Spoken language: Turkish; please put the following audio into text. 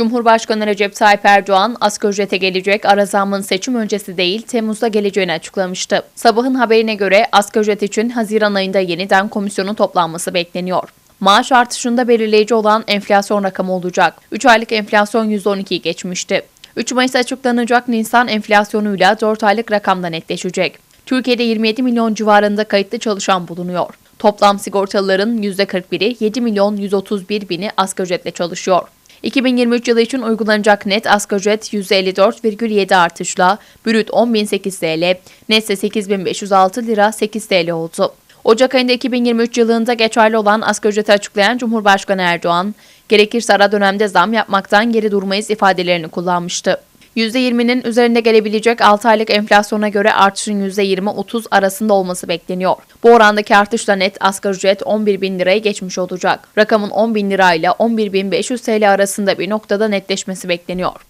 Cumhurbaşkanı Recep Tayyip Erdoğan, asgari ücrete gelecek ara zammın seçim öncesi değil, Temmuz'da geleceğini açıklamıştı. Sabahın haberine göre asgari ücret için Haziran ayında yeniden komisyonun toplanması bekleniyor. Maaş artışında belirleyici olan enflasyon rakamı olacak. 3 aylık enflasyon %12'yi geçmişti. 3 Mayıs açıklanacak Nisan enflasyonuyla 4 aylık rakamda netleşecek. Türkiye'de 27 milyon civarında kayıtlı çalışan bulunuyor. Toplam sigortalıların %41'i 7 milyon 131 bini asgari ücretle çalışıyor. 2023 yılı için uygulanacak net asgari ücret %54,7 artışla brüt 10.008 TL, netse 8.506 lira 8 TL oldu. Ocak ayında 2023 yılında geçerli olan asgari ücreti açıklayan Cumhurbaşkanı Erdoğan, gerekirse ara dönemde zam yapmaktan geri durmayız ifadelerini kullanmıştı. %20'nin üzerinde gelebilecek 6 aylık enflasyona göre artışın %20-30 arasında olması bekleniyor. Bu orandaki artışla net asgari ücret 11 bin liraya geçmiş olacak. Rakamın 10 bin lirayla 11 bin 500 TL arasında bir noktada netleşmesi bekleniyor.